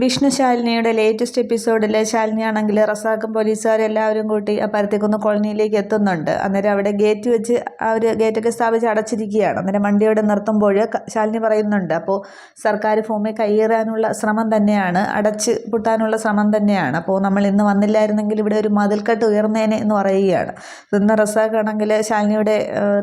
Vishnu ശാലിനിയുടെ latest എപ്പിസോഡിൽ ശാലിനിയാണെങ്കിൽ ആണെങ്കിൽ റസാഖും പോലീസുകാരും എല്ലാവരും കൂട്ടി ആ കോളനിയിലേക്ക് എത്തുന്നുണ്ട്. അന്നേരം അവിടെ ഗേറ്റ് വെച്ച് അവർ ഗേറ്റൊക്കെ സ്ഥാപിച്ച് അടച്ചിരിക്കുകയാണ്. അന്നേരം വണ്ടിയോടെ നിർത്തുമ്പോൾ ശാലിനി പറയുന്നുണ്ട്. അപ്പോൾ സർക്കാർ ഭൂമി കയ്യേറാനുള്ള ശ്രമം തന്നെയാണ് അടച്ച് പൂട്ടാനുള്ള ശ്രമം തന്നെയാണ്. അപ്പോൾ നമ്മൾ ഇന്ന് വന്നില്ലായിരുന്നെങ്കിൽ ഇവിടെ ഒരു മതിൽക്കെട്ട് ഉയർന്നേനെ എന്ന് പറയുകയാണ്. ഇന്ന് റസാഖ് ആണെങ്കിൽ ശാലിനിയുടെ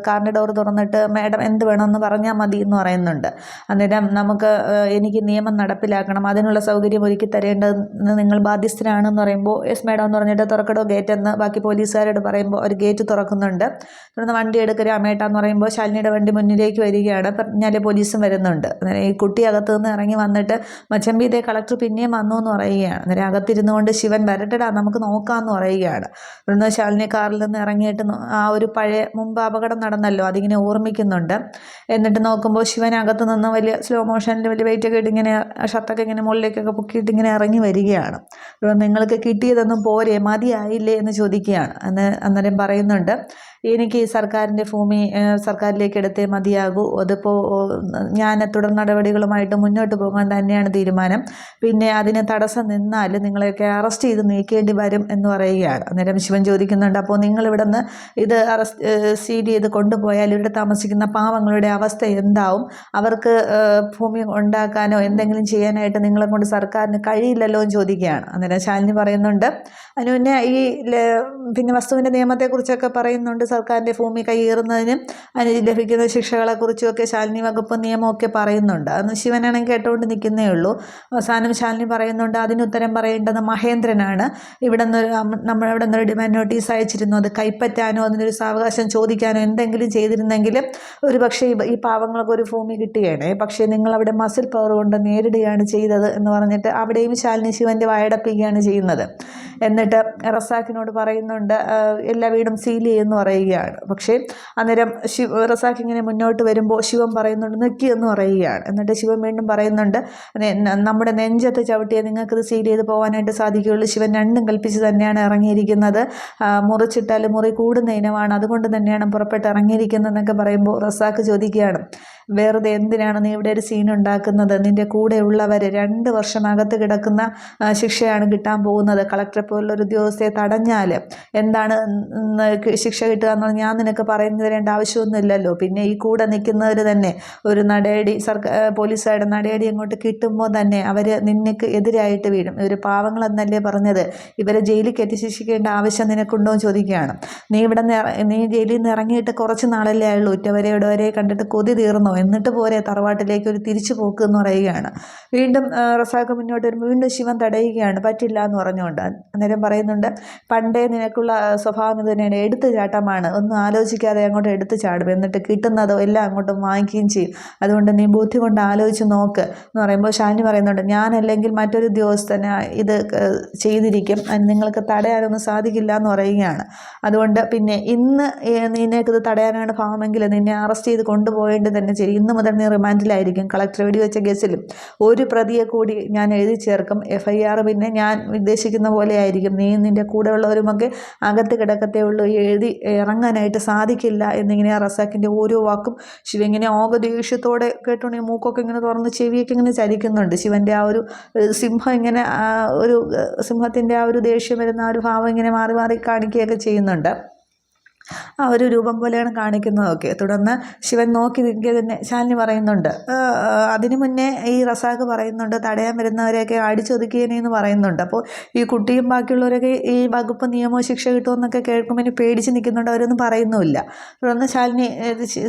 കാറിന്റെ ഡോർ തുറന്നിട്ട് മാഡം എന്ത് വേണമെന്ന് പറഞ്ഞാൽ മതി എന്ന് പറയുന്നുണ്ട്. അന്നേരം നമുക്ക് എനിക്ക് നിയമം നടപ്പിലാക്കണം. അതിനുള്ള സൗകര്യം ഒരുക്കി തരേണ്ടതെന്ന് നിങ്ങൾ ബാധ്യസ്ഥരാണെന്ന് പറയുമ്പോൾ യെസ് മേഡം എന്ന് പറഞ്ഞിട്ട് തുറക്കടോ ഗേറ്റ് എന്ന് ബാക്കി പോലീസുകാരോട് പറയുമ്പോൾ ഒരു ഗേറ്റ് തുറക്കുന്നുണ്ട്. തുടർന്ന് വണ്ടി എടുക്കുക അമേട്ട എന്ന് പറയുമ്പോൾ ശാലിനിയുടെ വണ്ടി മുന്നിലേക്ക് വരികയാണ്. പറഞ്ഞാൽ പോലീസും വരുന്നുണ്ട്. ഈ കുട്ടി അകത്തു നിന്ന് ഇറങ്ങി വന്നിട്ട് മച്ചമ്പി ഇതേ കളക്ടർ പിന്നെയും വന്നു എന്ന് പറയുകയാണ്. അന്നേരം അകത്തിരുന്നു കൊണ്ട് ശിവൻ വരട്ടടാ നമുക്ക് നോക്കാമെന്ന് പറയുകയാണ്. തുടർന്ന് ശാലിനി കാറിൽ നിന്ന് ഇറങ്ങിയിട്ട് ആ ഒരു പഴയ മുമ്പ് അപകടം നടന്നല്ലോ അതിങ്ങനെ ഓർമ്മിക്കുന്നുണ്ട്. എന്നിട്ട് നോക്കുമ്പോൾ ശിവൻ അകത്ത് നിന്ന് വലിയ സ്ലോ മോഷനിൽ വലിയ വെയിറ്റൊക്കെ ഇട്ട് ഇങ്ങനെ ഷർട്ടൊക്കെ ഇങ്ങനെ മുകളിലേക്കൊക്കെ പൊക്കിയിട്ട് ഇങ്ങനെ ഇറങ്ങി വരികയാണ്. നിങ്ങൾക്ക് കിട്ടിയതൊന്നും പോരെ മതിയായില്ലേ എന്ന് ചോദിക്കുകയാണ്. അന്ന് അന്നേരം പറയുന്നുണ്ട് എനിക്ക് സർക്കാരിന്റെ ഭൂമി സർക്കാരിലേക്ക് എടുത്തേ മതിയാകൂ. അതിപ്പോൾ ഞാൻ തുടർ നടപടികളുമായിട്ട് മുന്നോട്ട് പോകാൻ തന്നെയാണ് തീരുമാനം. പിന്നെ അതിന് തടസ്സം നിന്നാൽ നിങ്ങളെയൊക്കെ അറസ്റ്റ് ചെയ്ത് നീക്കേണ്ടി വരും എന്ന് പറയുകയാണ്. അന്നേരം ശിവൻ ചോദിക്കുന്നുണ്ട് അപ്പോൾ നിന്ന് ഇത് അറസ്റ്റ് സീൽ ചെയ്ത് കൊണ്ടുപോയാൽ ഇവിടെ താമസിക്കുന്ന പാവങ്ങളുടെ അവസ്ഥ എന്താവും? അവർക്ക് ഭൂമി ഉണ്ടാക്കാനോ എന്തെങ്കിലും ചെയ്യാനായിട്ട് നിങ്ങളെ കൊണ്ട് സർക്കാരിന് കഴിയില്ലല്ലോ എന്ന് ചോദിക്കുകയാണ്. അന്നേരം ശാലിനി പറയുന്നുണ്ട് അതിന് പിന്നെ ഈ പിന്നെ വസ്തുവിന്റെ നിയമത്തെക്കുറിച്ചൊക്കെ പറയുന്നുണ്ട് സർക്കാരിന്റെ ഭൂമി കൈയേറുന്നതിനും അതിന് ലഭിക്കുന്ന ശിക്ഷകളെക്കുറിച്ചുമൊക്കെ ശാലിനി വകുപ്പ് നിയമമൊക്കെ പറയുന്നുണ്ട്. അന്ന് ശിവനാണെങ്കിൽ കേട്ടുകൊണ്ട് നിൽക്കുന്നേ ഉള്ളൂ. അവസാനം ശാലിനി പറയുന്നുണ്ട് അതിന് ഉത്തരം പറയേണ്ടത് മഹേന്ദ്രനാണ്. ഇവിടെ നിന്ന് നമ്മൾ ഇവിടെ നിന്നൊരു ഡിമാൻഡ് നോട്ടീസ് അയച്ചിരുന്നു. അത് കൈപ്പറ്റാനോ അതിനൊരു സാവകാശം ചോദിക്കാനോ എന്തെങ്കിലും ചെയ്തിരുന്നെങ്കിൽ ഒരു പക്ഷേ ഈ പാവങ്ങൾക്ക് ഒരു ഭൂമി കിട്ടുകയാണ്. പക്ഷേ നിങ്ങൾ അവിടെ മസിൽ പവർ കൊണ്ട് നേരിടുകയാണ് ചെയ്തത് എന്ന് പറഞ്ഞിട്ട് അവിടെയും ശാലിനി ശിവന്റെ വായടപ്പിക്കുകയാണ് ചെയ്യുന്നത്. എന്നിട്ട് റസാഖിനോട് പറയുന്നുണ്ട് എല്ലാ വീടും സീൽ ചെയ്യുമെന്ന് പറയുകയാണ്. പക്ഷേ അന്നേരം ശിവ റസാഖ് ഇങ്ങനെ മുന്നോട്ട് വരുമ്പോൾ ശിവം പറയുന്നുണ്ട് നിൽക്കിയെന്ന് പറയുകയാണ്. എന്നിട്ട് ശിവൻ വീണ്ടും പറയുന്നുണ്ട് നമ്മുടെ നെഞ്ചത്ത് ചവിട്ടിയാൽ നിങ്ങൾക്കിത് സീൽ ചെയ്ത് പോകാനായിട്ട് സാധിക്കുകയുള്ളൂ. ശിവൻ രണ്ടും കൽപ്പിച്ച് തന്നെയാണ് ഇറങ്ങിയിരിക്കുന്നത്. മുറിച്ചിട്ടാൽ മുറി കൂടുന്ന ഇനമാണ്. അതുകൊണ്ട് തന്നെയാണ് പുറപ്പെട്ട് ഇറങ്ങിയിരിക്കുന്നതെന്നൊക്കെ പറയുമ്പോൾ റസാഖ് ചോദിക്കുകയാണ് വെറുതെ എന്തിനാണ് നീ ഇവിടെ ഒരു സീൻ ഉണ്ടാക്കുന്നത്? നിന്റെ കൂടെയുള്ളവർ രണ്ട് വർഷം അകത്ത് കിടക്കുന്ന ശിക്ഷയാണ് കിട്ടാൻ പോകുന്നത്. കളക്ടറെ പോലുള്ള ഒരു ഉദ്യോഗസ്ഥയെ തടഞ്ഞാൽ എന്താണ് ശിക്ഷ കിട്ടുക എന്ന് ഞാൻ നിനക്ക് പറഞ്ഞു തരേണ്ട ആവശ്യമൊന്നുമില്ലല്ലോ. പിന്നെ ഈ കൂടെ നിൽക്കുന്നവർ തന്നെ ഒരു നടയടി സർക്കാർ പോലീസുകാരുടെ നടയടി അങ്ങോട്ട് കിട്ടുമ്പോൾ തന്നെ അവർ നിനക്ക് എതിരായിട്ട് വീഴും. ഇവർ പാവങ്ങളെന്നല്ലേ പറഞ്ഞത്. ഇവരെ ജയിലിൽ കയറ്റി ശിക്ഷിക്കേണ്ട ആവശ്യം നിനക്കുണ്ടോ എന്ന് ചോദിക്കുകയാണ്. നീ ഇവിടെ നീ ജയിലിൽ നിന്ന് ഇറങ്ങിയിട്ട് കുറച്ച് നാളല്ലേ ആയുള്ളൂ. ഉറ്റവരെ ഇടവരെ കണ്ടിട്ട് കൊതി തീർന്നോ? എന്നിട്ട് പോരെ തറവാട്ടിലേക്ക് ഒരു തിരിച്ചു പോക്ക് എന്ന് പറയുകയാണ്. വീണ്ടും റസാഖ് മുന്നോട്ട് വരുമ്പോൾ വീണ്ടും ശിവൻ തടയുകയാണ്. പറ്റില്ല എന്ന് പറഞ്ഞുകൊണ്ട്. അന്നേരം പറയുന്നുണ്ട് പണ്ടേ നിനക്കുള്ള സ്വഭാവം ഇത് തന്നെയാണ്. എടുത്തു ചാട്ടമാണ് ഒന്നും ആലോചിക്കാതെ അങ്ങോട്ട് എടുത്തു ചാടും എന്നിട്ട് കിട്ടുന്നതോ എല്ലാം അങ്ങോട്ടും വാങ്ങിക്കുകയും ചെയ്യും. അതുകൊണ്ട് നീ ബുദ്ധി കൊണ്ട് ആലോചിച്ച് നോക്ക്. എന്ന് പറയുമ്പോൾ ഷാനി പറയുന്നുണ്ട് ഞാനല്ലെങ്കിൽ മറ്റൊരു ഉദ്യോഗസ്ഥന് ഇത് ചെയ്തിരിക്കും. നിങ്ങൾക്ക് തടയാനൊന്നും സാധിക്കില്ല എന്ന് പറയുകയാണ്. അതുകൊണ്ട് പിന്നെ ഇന്ന് നിനക്കിത് തടയാനാണ് ഭാവമെങ്കിൽ നിന്നെ അറസ്റ്റ് ചെയ്ത് കൊണ്ടുപോകേണ്ടി തന്നെ ചെയ്യും. ഇന്ന് മുതൽ നീ റിമാൻഡിലായിരിക്കും. കളക്ടർ വെടിവെച്ച കേസിലും ഒരു പ്രതിയെ കൂടി ഞാൻ എഴുതി ചേർക്കും. എഫ് ഐ ആർ പിന്നെ ഞാൻ ഉദ്ദേശിക്കുന്ന പോലെ ആയിരിക്കും. നീ നിന്റെ കൂടെയുള്ളവരുമൊക്കെ അകത്ത് കിടക്കത്തേ ഉള്ളൂ. എഴുതി ഇറങ്ങാനായിട്ട് സാധിക്കില്ല എന്നിങ്ങനെ റസാക്കിന്റെ ഓരോ വാക്കും ശിവ ഇങ്ങനെ ഓക ദേഷ്യത്തോടെ മൂക്കൊക്കെ ഇങ്ങനെ തുറന്ന് ചെവിയൊക്കെ ഇങ്ങനെ ചലിക്കുന്നുണ്ട് ശിവന്റെ ആ ഒരു സിംഹം ഇങ്ങനെ ഒരു സിംഹത്തിന്റെ ആ ഒരു ദേഷ്യം വരുന്ന ആ ഒരു ഭാവം ഇങ്ങനെ മാറി മാറി കാണിക്കുകയൊക്കെ ചെയ്യുന്നുണ്ട്. ആ ഒരു രൂപം പോലെയാണ് കാണിക്കുന്നതൊക്കെ തുടർന്ന് ശിവൻ നോക്കി നിൽക്കുക തന്നെ ശാലിനി പറയുന്നുണ്ട്. അതിനു മുന്നേ ഈ റസാഖ് പറയുന്നുണ്ട് തടയാൻ വരുന്നവരെയൊക്കെ അടിച്ചൊതുക്കിയനെന്ന് പറയുന്നുണ്ട്. അപ്പോൾ ഈ കുട്ടിയും ബാക്കിയുള്ളവരൊക്കെ ഈ വകുപ്പ് നിയമോ ശിക്ഷ കിട്ടുമെന്നൊക്കെ കേൾക്കുമ്പോൾ ഇനി പേടിച്ച് നിൽക്കുന്നുണ്ട് അവരൊന്നും പറയുന്നുമില്ല. തുടർന്ന് ശാലിനി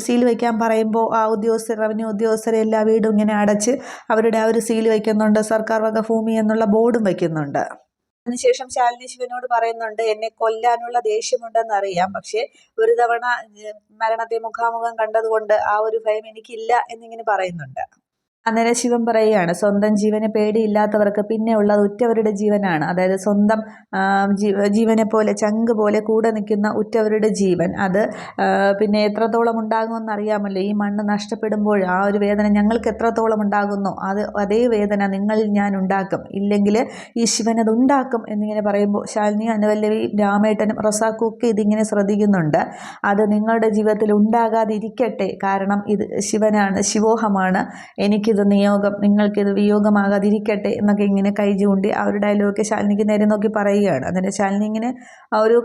സീൽ വയ്ക്കാൻ പറയുമ്പോൾ ആ ഉദ്യോഗസ്ഥർ റവന്യൂ ഉദ്യോഗസ്ഥരെ എല്ലാ വീടും ഇങ്ങനെ അടച്ച് അവരുടെ ആ ഒരു സീൽ വയ്ക്കുന്നുണ്ട്. സർക്കാർ വക ഭൂമി എന്നുള്ള ബോർഡും വയ്ക്കുന്നുണ്ട്. അതിനുശേഷം ശാലിനി ശിവനോട് പറയുന്നുണ്ട് എന്നെ കൊല്ലാനുള്ള ദേഷ്യമുണ്ടെന്ന് അറിയാം പക്ഷെ ഒരു തവണ മരണത്തെ മുഖാമുഖം കണ്ടതുകൊണ്ട് ആ ഒരു ഭയം എനിക്കില്ല എന്നിങ്ങനെ പറയുന്നുണ്ട്. അന്നേരം ശിവൻ പറയുകയാണ് സ്വന്തം ജീവനെ പേടിയില്ലാത്തവർക്ക് പിന്നെ ഉള്ളത് ഉറ്റവരുടെ ജീവനാണ്. അതായത് സ്വന്തം ജീവനെ പോലെ ചങ്ക് പോലെ കൂടെ നിൽക്കുന്ന ഉറ്റവരുടെ ജീവൻ. അത് പിന്നെ എത്രത്തോളം ഉണ്ടാകുമെന്ന് അറിയാമല്ലോ. ഈ മണ്ണ് നഷ്ടപ്പെടുമ്പോൾ ആ ഒരു വേദന ഞങ്ങൾക്ക് എത്രത്തോളം ഉണ്ടാകുന്നു അത് അതേ വേദന നിങ്ങൾ ഞാൻ ഉണ്ടാക്കും. ഇല്ലെങ്കിൽ ഈ ശിവൻ അത് ഉണ്ടാക്കും എന്നിങ്ങനെ പറയുമ്പോൾ ശാലിനി അനുവല്ലവി രാമേട്ടനും റസാക്കും ഒക്കെ ഇതിങ്ങനെ ശ്രദ്ധിക്കുന്നുണ്ട്. അത് നിങ്ങളുടെ ജീവിതത്തിൽ ഉണ്ടാകാതിരിക്കട്ടെ. കാരണം ഇത് ശിവനാണ് ശിവോഹമാണ്. എനിക്ക് എനിക്കിത് നിയോഗം നിങ്ങൾക്കിത് വിയോഗമാകാതിരിക്കട്ടെ എന്നൊക്കെ ഇങ്ങനെ കൈ ചൂണ്ടി ആ ഒരു ഡയലോഗൊക്കെ ശാലിനിക്ക് നേരെ നോക്കി പറയുകയാണ്. അതിന്റെ ശാലിനി ഇങ്ങനെ ആ ഒരു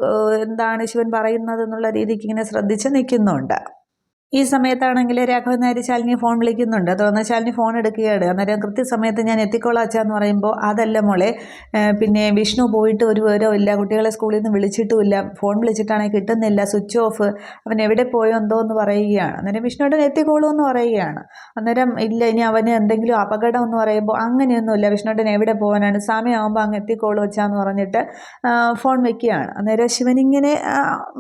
എന്താണ് ശിവൻ പറയുന്നത് എന്നുള്ള രീതിക്ക് ഇങ്ങനെ ശ്രദ്ധിച്ച് നിൽക്കുന്നുണ്ട്. ഈ സമയത്താണെങ്കിൽ രാഘവൻ നായർ ശാലിനി ഫോൺ വിളിക്കുന്നുണ്ട്. തുടർന്ന് ശാലിനി ഫോൺ എടുക്കുകയാണ്. അന്നേരം കൃത്യസമയത്ത് ഞാൻ എത്തിക്കോളാം എന്ന് പറയുമ്പോൾ അതല്ല മോളെ പിന്നെ വിഷ്ണു പോയിട്ട് ഒരു വിവരവും ഇല്ല. കുട്ടികളെ സ്കൂളിൽ നിന്ന് വിളിച്ചിട്ടുമില്ല. ഫോൺ വിളിച്ചിട്ടാണെങ്കിൽ കിട്ടുന്നില്ല. Switch off. അവൻ എവിടെ പോയോ എന്തോ എന്ന് പറയുകയാണ്. അന്നേരം വിഷ്ണുവിടെ എത്തിക്കോളൂ എന്ന് പറയുകയാണ്. അന്നേരം ഇല്ല ഇനി അവന് എന്തെങ്കിലും അപകടം എന്ന് പറയുമ്പോൾ അങ്ങനെയൊന്നുമില്ല. വിഷ്ണുട്ടൻ എവിടെ പോകാനാണ് സമയമാകുമ്പോൾ അങ്ങ് എത്തിക്കോളൂ വെച്ചാന്ന് പറഞ്ഞിട്ട് ഫോൺ വെക്കുകയാണ്. അന്നേരം ശിവനിങ്ങനെ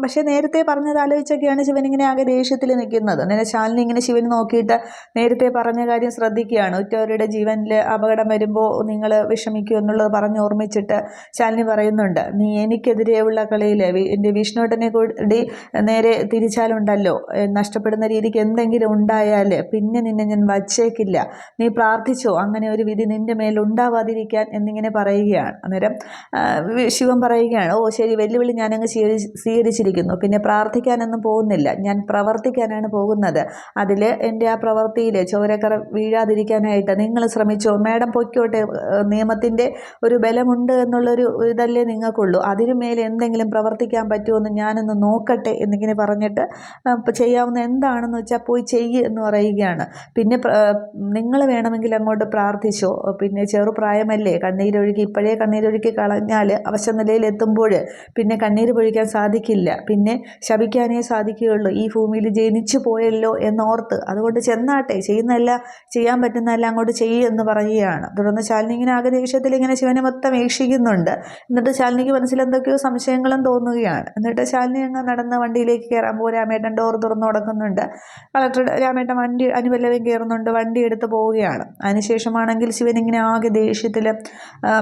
പക്ഷേ നേരത്തെ പറഞ്ഞത് ആലോചിച്ചൊക്കെയാണ് ശിവനിങ്ങനെ ആകെ ദേഷ്യത്തിൽ നിൽക്കുന്നത്. പറയുന്നത് അങ്ങനെ ശാലിനി ഇങ്ങനെ ശിവന് നോക്കിയിട്ട് നേരത്തെ പറഞ്ഞ കാര്യം ശ്രദ്ധിക്കുകയാണ്. ഉറ്റവരുടെ ജീവനിൽ അപകടം വരുമ്പോൾ നിങ്ങൾ വിഷമിക്കൂ എന്നുള്ളത് പറഞ്ഞ് ഓർമ്മിച്ചിട്ട് ശാലിനി പറയുന്നുണ്ട് നീ എനിക്കെതിരെയുള്ള കളിയിൽ എന്റെ വിഷ്ണുട്ടനെ കൂടി നേരെ തിരിച്ചാലുണ്ടല്ലോ. നഷ്ടപ്പെടുന്ന രീതിക്ക് എന്തെങ്കിലും ഉണ്ടായാൽ പിന്നെ നിന്നെ ഞാൻ വച്ചേക്കില്ല. നീ പ്രാർത്ഥിച്ചോ? അങ്ങനെ ഒരു വിധി നിന്റെ മേൽ ഉണ്ടാവാതിരിക്കാൻ എന്നിങ്ങനെ പറയുകയാണ്. അന്നേരം ശിവൻ പറയുകയാണ് ഓ ശരി വെല്ലുവിളി ഞാനങ്ങ് സ്വീകരിച്ചിരിക്കുന്നു. പിന്നെ പ്രാർത്ഥിക്കാനൊന്നും പോകുന്നില്ല. ഞാൻ പ്രവർത്തിക്കാനാണ് പോകുന്നത്. അതിൽ എന്റെ ആ പ്രവൃത്തിയിൽ ചോരക്കറ വീഴാതിരിക്കാനായിട്ട് നിങ്ങൾ ശ്രമിച്ചോ? മേഡം പൊയ്ക്കോട്ടെ നിയമത്തിന്റെ ഒരു ബലമുണ്ട് എന്നുള്ളൊരു ഇതല്ലേ നിങ്ങൾക്കുള്ളൂ. അതിനു മേലെ എന്തെങ്കിലും പ്രവർത്തിക്കാൻ പറ്റുമെന്ന് ഞാനൊന്ന് നോക്കട്ടെ എന്നിങ്ങനെ പറഞ്ഞിട്ട് ചെയ്യാവുന്ന എന്താണെന്ന് വെച്ചാൽ പോയി ചെയ്യ് എന്ന് പറയുകയാണ്. പിന്നെ നിങ്ങൾ വേണമെങ്കിൽ അങ്ങോട്ട് പ്രാർത്ഥിച്ചോ? പിന്നെ ചെറുപ്രായമല്ലേ കണ്ണീരൊഴുകി ഇപ്പോഴേ കണ്ണീരൊഴുക്കി കളഞ്ഞാൽ അവശ നിലയിൽ എത്തുമ്പോൾ പിന്നെ കണ്ണീര് പൊഴിക്കാൻ സാധിക്കില്ല. പിന്നെ ശപിക്കാനേ സാധിക്കുകയുള്ളൂ. ഈ ഭൂമിയിൽ ജനിച്ചു പോയല്ലോ എന്നോർത്ത്. അതുകൊണ്ട് ചെന്നാട്ടെ ചെയ്യുന്നതെല്ലാം ചെയ്യാൻ പറ്റുന്നതെല്ലാം അങ്ങോട്ട് ചെയ്യുമെന്ന് പറയുകയാണ്. തുടർന്ന് ശാലിനി ഇങ്ങനെ ആകെ ഇങ്ങനെ ശിവനെ മൊത്തം വീക്ഷിക്കുന്നുണ്ട്. എന്നിട്ട് ശാലിനിക്ക് മനസ്സിൽ എന്തൊക്കെയോ സംശയങ്ങളും തോന്നുകയാണ്. എന്നിട്ട് ശാലിനി അങ്ങ് നടന്ന വണ്ടിയിലേക്ക് കയറാൻ പോകും രാമേട്ടൻ ഡോർ തുറന്നു കൊടുക്കുന്നുണ്ട് കളക്ടർ രാമേട്ടൻ വണ്ടി അനുപല്ലവയും കയറുന്നുണ്ട് വണ്ടി എടുത്ത് പോവുകയാണ്. അതിനുശേഷമാണെങ്കിൽ ശിവൻ ഇങ്ങനെ ആകെ ദേഷ്യത്തിൽ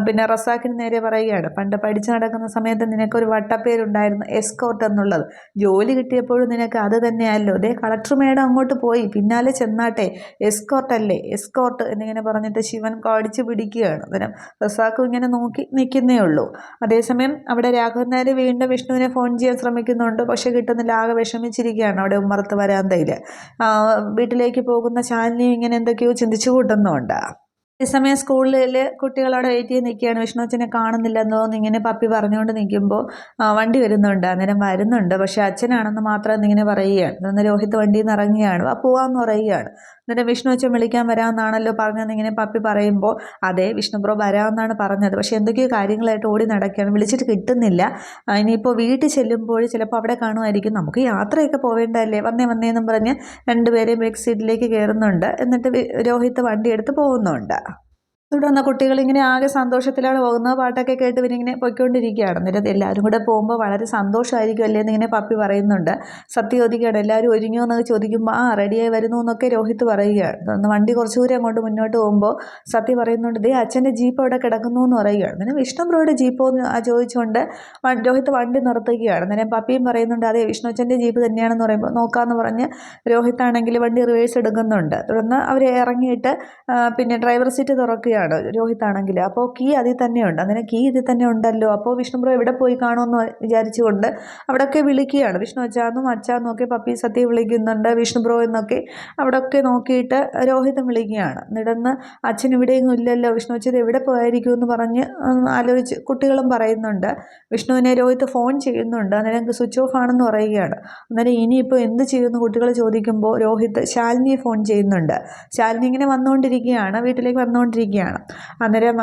പിന്നെ റസാക്കിന് നേരെ പറയുകയാണ്. പണ്ട് പഠിച്ചു നടക്കുന്ന സമയത്ത് നിനക്കൊരു വട്ടപ്പേരുണ്ടായിരുന്നു എസ്കോട്ട് എന്നുള്ളത്. ജോലി കിട്ടിയപ്പോഴും നിനക്ക് അത് തന്നെയല്ലോ. അതേ കളക്ടർ മേഡം അങ്ങോട്ട് പോയി. പിന്നാലെ ചെന്നാട്ടെ എസ്കോർട്ട് അല്ലേ? എസ്കോർട്ട് എന്നിങ്ങനെ പറഞ്ഞിട്ട് ശിവൻ കാടിച്ചു പിടിക്കുകയാണ്. അന്നേരം റസാക്ക് ഇങ്ങനെ നോക്കി നിൽക്കുന്നേ ഉള്ളൂ. അതേസമയം അവിടെ രാഘവൻ നായർ വീണ്ടും വിഷ്ണുവിനെ ഫോൺ ചെയ്യാൻ ശ്രമിക്കുന്നുണ്ട്. പക്ഷെ കിട്ടുന്നില്ല. ആകെ വിഷമിച്ചിരിക്കുകയാണ് അവിടെ ഉമ്മറത്ത് വരാന്തയിൽ. വീട്ടിലേക്ക് പോകുന്ന ശാലിനി ഇങ്ങനെ എന്തൊക്കെയോ ചിന്തിച്ചു കൂട്ടുന്നുണ്ട്. അതേസമയം സ്കൂളിൽ കുട്ടികളവിടെ വെയിറ്റ് ചെയ്ത് നിൽക്കുകയാണ് വിഷ്ണുവച്ചനെ കാണുന്നില്ലെന്നോ ഇങ്ങനെ പപ്പി പറഞ്ഞുകൊണ്ട് നിൽക്കുമ്പോൾ വണ്ടി വരുന്നുണ്ട്. അന്നേരം വരുന്നുണ്ട്. പക്ഷേ അച്ഛനാണെന്ന് മാത്രം ഇങ്ങനെ പറയുകയാണ്. അന്ന് രോഹിത് വണ്ടിയിൽ നിന്ന് ഇറങ്ങുകയാണ്. ആ പോവാന്ന് പറയുകയാണ്. എന്നിട്ട് വിഷ്ണു അച്ഛൻ വിളിക്കാൻ വരാമെന്നാണല്ലോ പറഞ്ഞതെന്ന് ഇങ്ങനെ പപ്പി പറയുമ്പോൾ അതെ വിഷ്ണു ബ്രോ വരാമെന്നാണ് പറഞ്ഞത്. പക്ഷേ എന്തൊക്കെയോ കാര്യങ്ങളായിട്ട് ഓടി നടക്കുകയാണ്. വിളിച്ചിട്ട് കിട്ടുന്നില്ല. ഇനിയിപ്പോൾ വീട്ടിൽ ചെല്ലുമ്പോൾ ചിലപ്പോൾ അവിടെ കാണുമായിരിക്കും. നമുക്ക് യാത്രയൊക്കെ പോവേണ്ടതല്ലേ? വന്നേ വന്നേന്നും പറഞ്ഞ് രണ്ടുപേരെയും ബാക്ക് സീറ്റിലേക്ക് കയറുന്നുണ്ട് എന്നിട്ട് രോഹിത് വണ്ടി എടുത്ത് പോകുന്നുണ്ട്. ഇവിടെ വന്ന കുട്ടികൾ ഇങ്ങനെ ആകെ സന്തോഷത്തിലാണ് പോകുന്നത്. പാട്ടൊക്കെ കേട്ട് ഇവരിങ്ങനെ പൊയ്ക്കൊണ്ടിരിക്കുകയാണ്. എന്നിട്ട് എല്ലാവരും കൂടെ പോകുമ്പോൾ വളരെ സന്തോഷമായിരിക്കും അല്ലേ എന്നിങ്ങനെ പപ്പി പറയുന്നുണ്ട്. സത്യം ചോദിക്കുകയാണ് എല്ലാവരും ഒരുങ്ങിയോ എന്നൊക്കെ ചോദിക്കുമ്പോൾ ആ റെഡിയായി വരുന്നു എന്നൊക്കെ രോഹിത് പറയുകയാണ്. വണ്ടി കുറച്ച് ദൂരം അങ്ങോട്ട് മുന്നോട്ട് പോകുമ്പോൾ സത്യ പറയുന്നുണ്ട് ദേ അച്ഛന്റെ ജീപ്പ് അവിടെ കിടക്കുന്നു എന്ന് പറയുകയാണ്. അങ്ങനെ വിഷ്ണു ബ്രോയുടെ ജീപ്പോ എന്ന് ചോദിച്ചുകൊണ്ട് രോഹിത് വണ്ടി നിർത്തുകയാണ്. അന്നേരം പപ്പിയും പറയുന്നുണ്ട് അതെ വിഷ്ണു അച്ഛന്റെ ജീപ്പ് തന്നെയാണെന്ന് പറയുമ്പോൾ നോക്കാമെന്ന് പറഞ്ഞ് രോഹിത്താണെങ്കിൽ വണ്ടി റിവേഴ്സ് എടുക്കുന്നുണ്ട്. തുടർന്ന് അവർ ഇറങ്ങിയിട്ട് പിന്നെ ഡ്രൈവർ സീറ്റ് തുറക്കുകയാണ്. ആണ് രോഹിത് ആണെങ്കിൽ അപ്പോൾ കീ അതിൽ തന്നെയുണ്ട്. അങ്ങനെ കീ ഇതിൽ തന്നെ ഉണ്ടല്ലോ. അപ്പോൾ വിഷ്ണു ബ്രോ എവിടെ പോയി കാണുമെന്ന് വിചാരിച്ചുകൊണ്ട് അവിടെയൊക്കെ വിളിക്കുകയാണ്. വിഷ്ണു അച്ചാന്നും അച്ചാന്നും ഒക്കെ പപ്പി സത്യ വിളിക്കുന്നുണ്ട് വിഷ്ണു ബ്രോ എന്നൊക്കെ അവിടെയൊക്കെ നോക്കിയിട്ട് രോഹിതം വിളിക്കുകയാണ്. എന്നിടന്ന് അച്ഛൻ ഇവിടെയൊന്നും ഇല്ലല്ലോ. വിഷ്ണു അച്ഛൻ എവിടെ പോയായിരിക്കും എന്ന് പറഞ്ഞ് ആലോചിച്ച് കുട്ടികളും പറയുന്നുണ്ട്. വിഷ്ണുവിനെ രോഹിത് ഫോൺ ചെയ്യുന്നുണ്ട്. അന്നേരം സ്വിച്ച് ഓഫ് ആണെന്ന് പറയുകയാണ്. അന്നേരം ഇനിയിപ്പോൾ എന്ത് ചെയ്യുമെന്ന് കുട്ടികൾ ചോദിക്കുമ്പോൾ രോഹിത് ശാലിനിയെ ഫോൺ ചെയ്യുന്നുണ്ട്. ശാലിനി ഇങ്ങനെ വന്നുകൊണ്ടിരിക്കുകയാണ്. വീട്ടിലേക്ക് വന്നുകൊണ്ടിരിക്കുകയാണ്. ആണ് അന്നേരം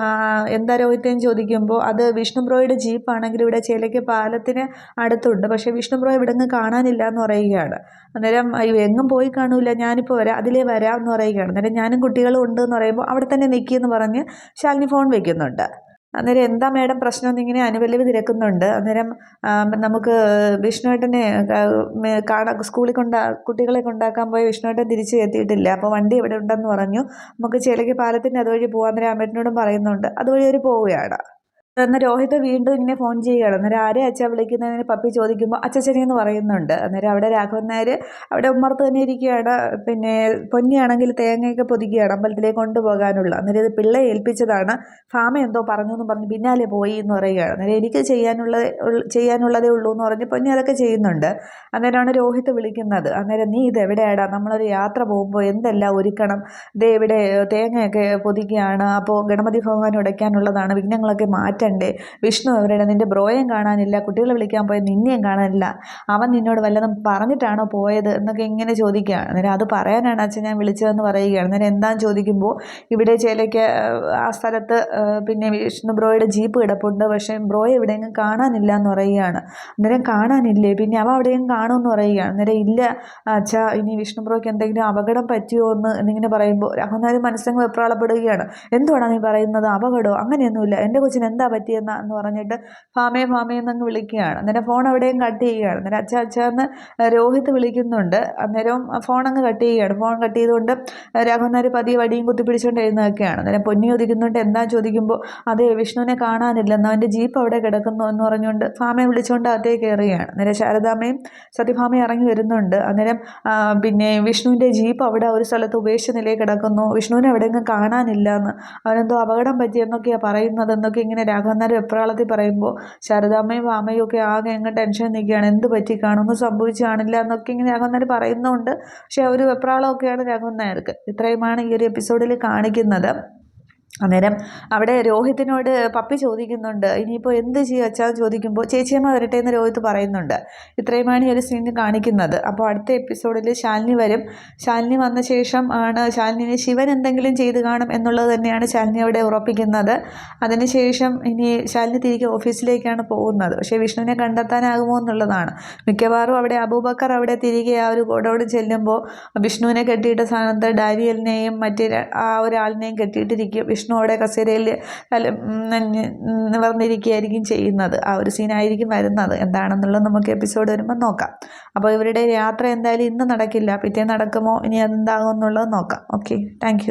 എന്താ രോഹിത്തേന്ന് ചോദിക്കുമ്പോൾ അത് വിഷ്ണുബ്രോയുടെ ജീപ്പാണെങ്കിൽ ഇവിടെ ചേലയ്ക്ക് പാലത്തിന് അടുത്തുണ്ട്. പക്ഷേ വിഷ്ണു ബ്രോ ഇവിടെ നിന്ന് കാണാനില്ല എന്ന് പറയുകയാണ്. അന്നേരം എങ്ങും പോയി കാണൂല ഞാനിപ്പോൾ വരാം അതിലേ വരാം എന്ന് പറയുകയാണ്. അന്നേരം ഞാനും കുട്ടികളും ഉണ്ട് എന്ന് പറയുമ്പോൾ അവിടെ തന്നെ നിൽക്കിയെന്ന് പറഞ്ഞ് ശാലിനി ഫോൺ വയ്ക്കുന്നുണ്ട് അന്നേരം എന്താ മേഡം പ്രശ്നം എന്നിങ്ങനെ അനുപല്ലവി തിരക്കുന്നുണ്ട്. അന്നേരം നമുക്ക് വിഷ്ണുവേട്ടനെ കാണാൻ സ്കൂളിൽ കൊണ്ടാ കുട്ടികളെ കൊണ്ടാക്കാൻ പോയ വിഷ്ണുവേട്ടൻ തിരിച്ച് എത്തിയിട്ടില്ല. അപ്പോൾ വണ്ടി ഇവിടെ ഉണ്ടെന്ന് പറഞ്ഞു. നമുക്ക് ചേലയ്ക്ക് പാലത്തിന്റെ അതുവഴി പോകാൻ അന്നേരം അമ്മേട്ടനോടും പറയുന്നുണ്ട്. അതുവഴി അവർ പോവുകയാണ്. അന്ന് രോഹിത് വീണ്ടും ഇങ്ങനെ ഫോൺ ചെയ്യുകയാണ്. അന്നേരം ആരെ അച്ഛ വിളിക്കുന്നതിന് പപ്പി ചോദിക്കുമ്പോൾ അച്ഛച്ചനെ എന്ന് പറയുന്നുണ്ട്. അന്നേരം അവിടെ രാഘവൻ നായർ അവിടെ ഉമ്മർത്ത് തന്നെ ഇരിക്കുകയാണ്. പിന്നെ പൊന്നിയാണെങ്കിൽ തേങ്ങയൊക്കെ പൊതിക്കുകയാണ് അമ്പലത്തിലേക്ക് കൊണ്ടുപോകാനുള്ള. അന്നേരം ഇത് പിള്ളയെ ഏൽപ്പിച്ചതാണ്. ഫാമ എന്തോ പറഞ്ഞു എന്ന് പറഞ്ഞ് പിന്നാലെ പോയി എന്ന് പറയുകയാണ്. അന്നേരം എനിക്ക് ചെയ്യാനുള്ള ചെയ്യാനുള്ളതേ ഉള്ളൂ എന്ന് പറഞ്ഞ് പൊന്നി അതൊക്കെ ചെയ്യുന്നുണ്ട്. അന്നേരമാണ് രോഹിത് വിളിക്കുന്നത്. അന്നേരം നീ ഇത് എവിടെയാടാ? നമ്മളൊരു യാത്ര പോകുമ്പോൾ എന്തെല്ലാം ഒരുക്കണം? ഇതേ ഇവിടെ തേങ്ങയൊക്കെ പൊതിക്കുകയാണ്. അപ്പോൾ ഗണപതി ഭഗവാൻ ഉടയ്ക്കാനുള്ളതാണ് വിഘ്നങ്ങളൊക്കെ മാറ്റാൻ മാറ്റണ്ടേ വിഷ്ണു അവരുടെ നിന്റെ ബ്രോയും കാണാനില്ല. കുട്ടികളെ വിളിക്കാൻ പോയ നിന്നെയും കാണാനില്ല. അവൻ നിന്നോട് വല്ലതും പറഞ്ഞിട്ടാണോ പോയത് എന്നൊക്കെ ഇങ്ങനെ ചോദിക്കുകയാണ്. അന്നേരം അത് പറയാനാണ് അച്ഛൻ ഞാൻ വിളിച്ചതെന്ന് പറയുകയാണ്. അന്നേരം എന്താന്ന് ചോദിക്കുമ്പോൾ ഇവിടെ ചേലയ്ക്ക് ആ സ്ഥലത്ത് പിന്നെ വിഷ്ണു ബ്രോയുടെ ജീപ്പ് കിടപ്പുണ്ട്. പക്ഷേ ബ്രോയെ എവിടെയെങ്കിലും കാണാനില്ല എന്ന് പറയുകയാണ്. അന്നേരം കാണാനില്ലേ? പിന്നെ അവ അവിടെയും കാണുമെന്ന് പറയുകയാണ്. അന്നേരം ഇല്ല അച്ഛാ ഇനി വിഷ്ണു ബ്രോയ്ക്ക് എന്തെങ്കിലും അപകടം പറ്റിയോ എന്ന് എന്നിങ്ങനെ പറയുമ്പോൾ രാഘവനാര് മനസ്സങ്ങ് വെപ്രാളപ്പെടുകയാണ്. എന്തുവാണ് നീ പറയുന്നത്? അപകടമോ? അങ്ങനെയൊന്നുമില്ല. എന്റെ കൊച്ചിന് എന്താ പറ്റിയെന്ന് എന്ന് പറഞ്ഞിട്ട് ഫാമേ ഫാമേ എന്നങ്ങ് വിളിക്കുകയാണ്. അന്നേരം ഫോൺ അവിടെയും കട്ട് ചെയ്യുകയാണ്. അന്നേരം അച്ഛ അച്ഛ എന്ന് രോഹിത് വിളിക്കുന്നുണ്ട്. അന്നേരം ഫോൺ അങ്ങ് കട്ട് ചെയ്യുകയാണ്. ഫോൺ കട്ട് ചെയ്തുകൊണ്ട് രാഘവനാർ പതിയെ വടിയും കുത്തിപ്പിടിച്ചുകൊണ്ട് പിടിച്ചുകൊണ്ട് എഴുന്നേൽക്കുകയാണ്. അന്നേരം പൊന്നി ചോദിക്കുന്നുണ്ട് എന്താ? ചോദിക്കുമ്പോൾ അതെ വിഷ്ണുവിനെ കാണാനില്ലെന്ന്. അവന്റെ ജീപ്പ് അവിടെ കിടക്കുന്നു എന്ന് പറഞ്ഞുകൊണ്ട് ഫാമയെ വിളിച്ചുകൊണ്ട് അതേ കയറുകയാണ് അന്നേരം ശാരദാമ്മയും സത്യഭാമയും ഇറങ്ങി വരുന്നുണ്ട്. അന്നേരം പിന്നെ വിഷ്ണുവിന്റെ ജീപ്പ് അവിടെ ഒരു സ്ഥലത്ത് ഉപേക്ഷിച്ച നിലയിൽ കിടക്കുന്നു. വിഷ്ണുവിനെ എവിടെയെങ്കിലും കാണാനില്ല എന്ന് അവനെന്തോ അപകടം പറ്റിയെന്നൊക്കെയാണ് പറയുന്നത് എന്നൊക്കെ ഇങ്ങനെ രാഘവന്നാർ വെപ്രാളത്തിൽ പറയുമ്പോൾ ശാരദാമ്മയും വാമയും ഒക്കെ ആകെ അങ്ങ് ടെൻഷൻ നിൽക്കുകയാണ്. എന്ത് പറ്റി? കാണുന്നു സംഭവിച്ചു കാണില്ല എന്നൊക്കെ ഇങ്ങനെ രാഘവന്നാർ പറയുന്നുണ്ട്. പക്ഷേ ഒരു വെപ്രാളമൊക്കെയാണ് രാഘവൻ നായർക്ക് ഇത്രയുമാണ് ഈ ഒരു എപ്പിസോഡിൽ കാണിക്കുന്നത്. അന്നേരം അവിടെ രോഹിത്തിനോട് പപ്പി ചോദിക്കുന്നുണ്ട് ഇനിയിപ്പോൾ എന്ത് ചെയ്യുക അച്ഛാ ചോദിക്കുമ്പോൾ ചേച്ചിയമ്മ വരട്ടെ എന്ന് രോഹിത് പറയുന്നുണ്ട്. ഇത്രയുമാണ് ഈ ഒരു സീൻ കാണിക്കുന്നത്. അപ്പോൾ അടുത്ത എപ്പിസോഡിൽ ശാലിനി വരും. ശാലിനി വന്ന ശേഷം ആണ് ശാലിനിനെ ശിവൻ എന്തെങ്കിലും ചെയ്ത് കാണും എന്നുള്ളത് തന്നെയാണ് ശാലിനി അവിടെ ഉറപ്പിക്കുന്നത്. അതിനുശേഷം ഇനി ശാലിനി തിരികെ ഓഫീസിലേക്കാണ് പോകുന്നത്. പക്ഷേ വിഷ്ണുവിനെ കണ്ടെത്താനാകുമോ എന്നുള്ളതാണ്. മിക്കവാറും അവിടെ അബൂബക്കർ അവിടെ തിരികെ ആ ഒരു ഗോഡോട് ചെല്ലുമ്പോൾ വിഷ്ണുവിനെ കെട്ടിയിട്ട സ്ഥാനത്ത് ഡാരിയലിനെയും മറ്റേ ആ ഒരാളിനെയും കെട്ടിയിട്ടിരിക്കും വിഷ്ണു. വിഷ്ണു അവിടെ കസേരയിൽ നിവർന്നിരിക്കുകയായിരിക്കും ചെയ്യുന്നത്. ആ ഒരു സീനായിരിക്കും വരുന്നത്. എന്താണെന്നുള്ളത് നമുക്ക് എപ്പിസോഡ് വരുമ്പോൾ നോക്കാം. അപ്പോൾ ഇവരുടെ യാത്ര എന്തായാലും ഇന്ന് നടക്കില്ല. പിറ്റേ നടക്കുമോ? ഇനി എന്താകും എന്നുള്ളത് നോക്കാം. Okay thank